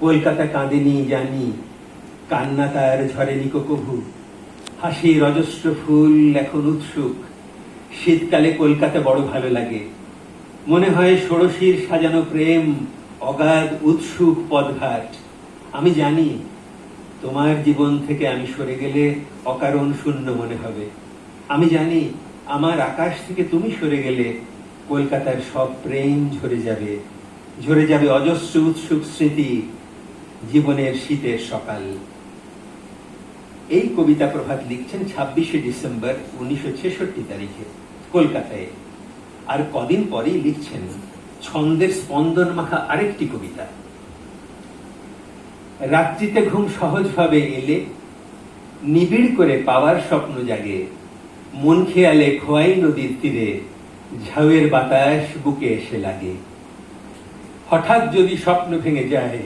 কলকাতা কাঁদেনি জানি, কান্না তার ঝরেনি কভু হাসির অজস্র ফুল এখন উৎসুক, শীতকালে কলকাতা বড় ভালো লাগে। মনে হয় ষোড়শীর সাজানো প্রেম, অগাধ উৎসুক পদঘাট আমি জানি, তোমার জীবন থেকে আমি সরে গেলে অকারণ শূন্য মনে হবে। আমি জানি, আমার আকাশ থেকে তুমি সরে গেলে কলকাতার সব প্রেম ঝরে যাবে। ঝরে যাবে অজস্র উৎসুক স্মৃতি জীবনের শীতের সকাল। এই কবিতা প্রভাত লিখছেন ছাব্বিশে ডিসেম্বর উনিশশো ছেষট্টি তারিখে, কলকাতায়। আর কদিন পরেই লিখছেন ছন্দের স্পন্দন মাখা আরেকটি কবিতা। রাত্রিতে ঘুম সহজভাবে এলে, নিবিড় করে পাওয়ার স্বপ্ন জাগে, মন খেয়ালে খোয়াই নদীর তীরে, ঝাউয়ের বাতাস বুকে এসে লাগে। হঠাৎ যদি স্বপ্ন ভেঙে যায়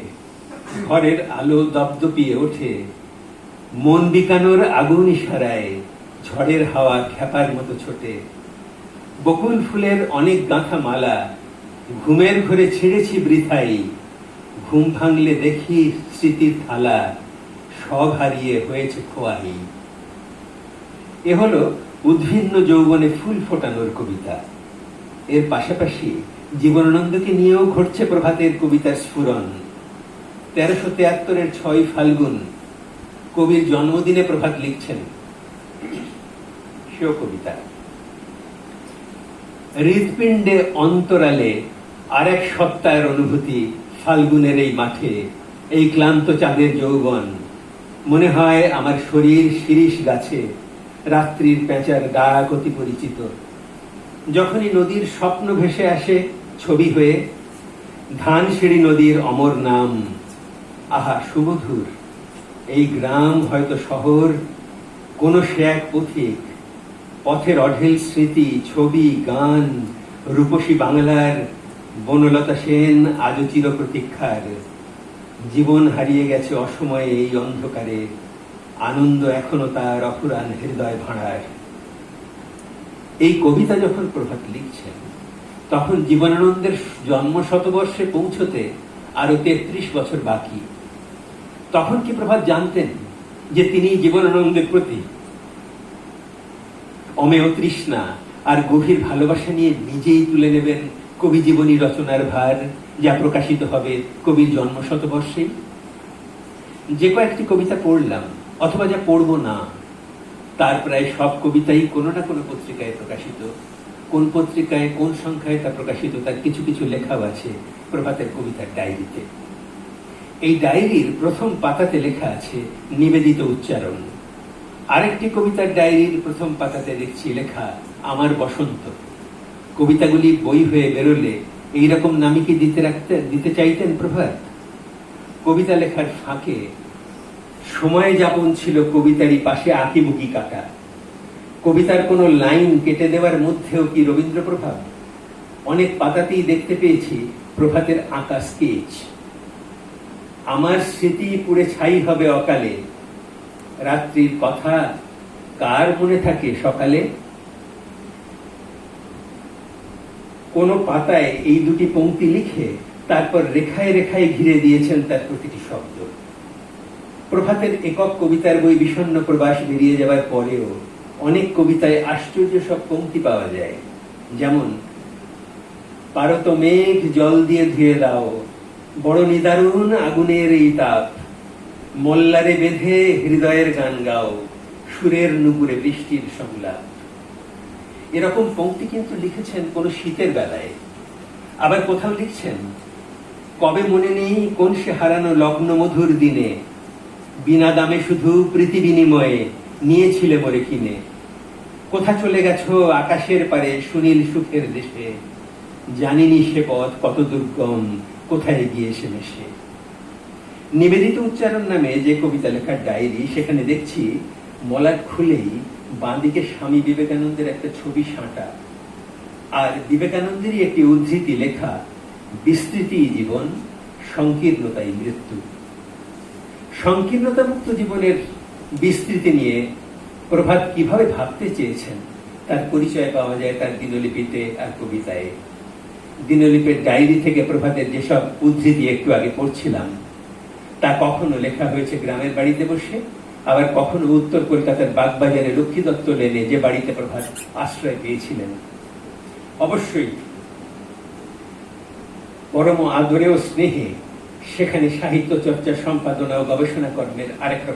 ঘরের আলো দপদপিয়ে ওঠে। মন বিকানোর আগুন ইশারায় ঝড়ের হাওয়া খ্যাপার মতো ছোটে। বকুল ফুলের অনেক গাঁথা মালা, ঘুমের ঘরে ছিঁড়েছি বৃথাই। ঘুম ভাঙলে দেখি স্মৃতির থালা, সব হারিয়ে হয়েছে খোয়াহি এ হলো উদ্ভিন্ন যৌবনে ফুল ফোটানোর কবিতা। এর পাশাপাশি জীবনানন্দকে নিয়েও ঘটছে প্রভাতের কবিতার স্ফুরন তেরোশো তেয়াত্তরের ছয় ফাল্গুন কবির জন্মদিনে প্রভাত লিখছেন সেও কবিতা হৃৎপিণ্ডে অন্তরালে আর এক সত্তার অনুভূতি ফাল্গুনের এই মাঠে, এই ক্লান্ত চাঁদের যৌবন। মনে হয় আমার শরীর শিরিষ গাছে, রাত্রির পেঁচার ডাক অতি পরিচিত। যখনই নদীর স্বপ্ন ভেসে আসে ছবি হয়ে, ধানসিঁড়ি নদীর অমর নাম। আহা সুমধুর এই গ্রাম হয়তো শহর, কোন সে এক পথিক। পথের অঢেল স্মৃতি, ছবি, গান, রূপসী বাংলার বনলতা সেন আজও চির প্রতীক্ষার জীবন হারিয়ে গেছে অসময়ে এই অন্ধকারে, আনন্দ এখনও তার অফুরান হৃদয় ভাঁড়ার। এই কবিতা যখন প্রভাত লিখছেন, তখন জীবনানন্দের জন্ম শতবর্ষে পৌঁছতে আরও তেত্রিশ বছর বাকি। তখন কি প্রভাত জানতেন যে তিনি জীবনানন্দের প্রতি অমেয় তৃষ্ণা আর গভীর ভালোবাসা নিয়ে নিজেই তুলে নেবেন কবি জীবনী রচনার ভার যা প্রকাশিত হবে কবির জন্ম শতবর্ষে? যে কয়েকটি কবিতা পড়লাম অথবা যা পড়ব না, তার প্রায় সব কবিতাই কোনো না কোনো পত্রিকায় প্রকাশিত। কোন পত্রিকায় কোন সংখ্যায় তা প্রকাশিত, তার কিছু কিছু লেখাও আছে প্রভাতের কবিতার ডায়েরিতে। এই ডায়েরির প্রথম পাতাতে লেখা আছে, নিবেদিত উচ্চারণ। আরেকটি কবিতার ডায়েরির প্রথম পাতাতে দেখছি লেখা, আমার বসন্ত। কবিতাগুলি বই হয়ে বেরোলে এইরকম নামই কি দিতে রাখতে, দিতে চাইতেন প্রভাত? কবিতা লেখার ফাঁকে সময় যাপন ছিল কবিতারই পাশে আঁকিবুকি কাটা। কবিতার কোনো লাইন কেটে দেওয়ার মধ্যেও কি রবীন্দ্র প্রভাব অনেক পাতাতেই দেখতে পেয়েছি প্রভাতের আঁকা স্কেচ। আমার স্মৃতি পুড়ে ছাই হবে অকালে। রাত্রির কথা কার মনে থাকে সকালে? কোন পাতায় এই দুটি পংক্তি লিখে তারপর রেখায় রেখায় ঘিরে দিয়েছেন তার প্রতিটি শব্দ। প্রভাতের একক কবিতার বই বিষণ্ণ প্রবাস বেরিয়ে যাওয়ার পরেও অনেক কবিতায় আশ্চর্য সব পংক্তি পাওয়া যায়। যেমন, পারত মেঘ জল দিয়ে ধুয়ে দাও বড় নিদারুণ আগুনের এই তাপ। মোল্লারে বেঁধে হৃদয়ের গান গাও, সুরের নুপুরে বৃষ্টির সংলাপ। এরকম পংক্তি কিন্তু লিখেছেন কোন শীতের বেলায়। আবার কোথাও লিখছেন, কবে মনে নেই কোন সে হারানো লগ্ন মধুর দিনে? বিনা দামে শুধু প্রীতি বিনিময়ে নিয়েছিলে মরে কিনে। কোথা চলে গেছো আকাশের পারে সুনীল সুখের দেশে? জানিনি সে পথ কত দুর্গম কোথায় গিয়ে এসে মেশে নিবেদিত উচ্চারণ নামে যে কবিতা লেখার ডায়েরি, সেখানে দেখছি মলাট খুলেই বাঁদিকে স্বামী বিবেকানন্দের একটা ছবি সাঁটা। আর বিবেকানন্দেরই একটি উদ্ধৃতি লেখা, বিস্তৃতি জীবন, সংকীর্ণতাই মৃত্যু। সংকীর্ণতা মুক্ত জীবনের বিস্তৃতি নিয়ে প্রভাত কীভাবে ভাবতে চেয়েছেন, তার পরিচয় পাওয়া যায় তার দিনলিপিতে আর কবিতায়। দিনলিপির ডায়েরি থেকে প্রভাতের যেসব উদ্ধৃতি একটু আগে পড়ছিলাম, তা কখনো লেখা হয়েছে গ্রামের বাড়িতে বসে, আবার কখনো উত্তর কলকাতার বাগবাজারে লক্ষ্মী দত্ত লেনে যে বাড়িতে প্রভাত আশ্রয় পেয়েছিলেন। অবশ্যই, পরম আদরে ও স্নেহে সেখানে সাহিত্য চর্চা সম্পাদনা ও গবেষণা কর্মের আরেক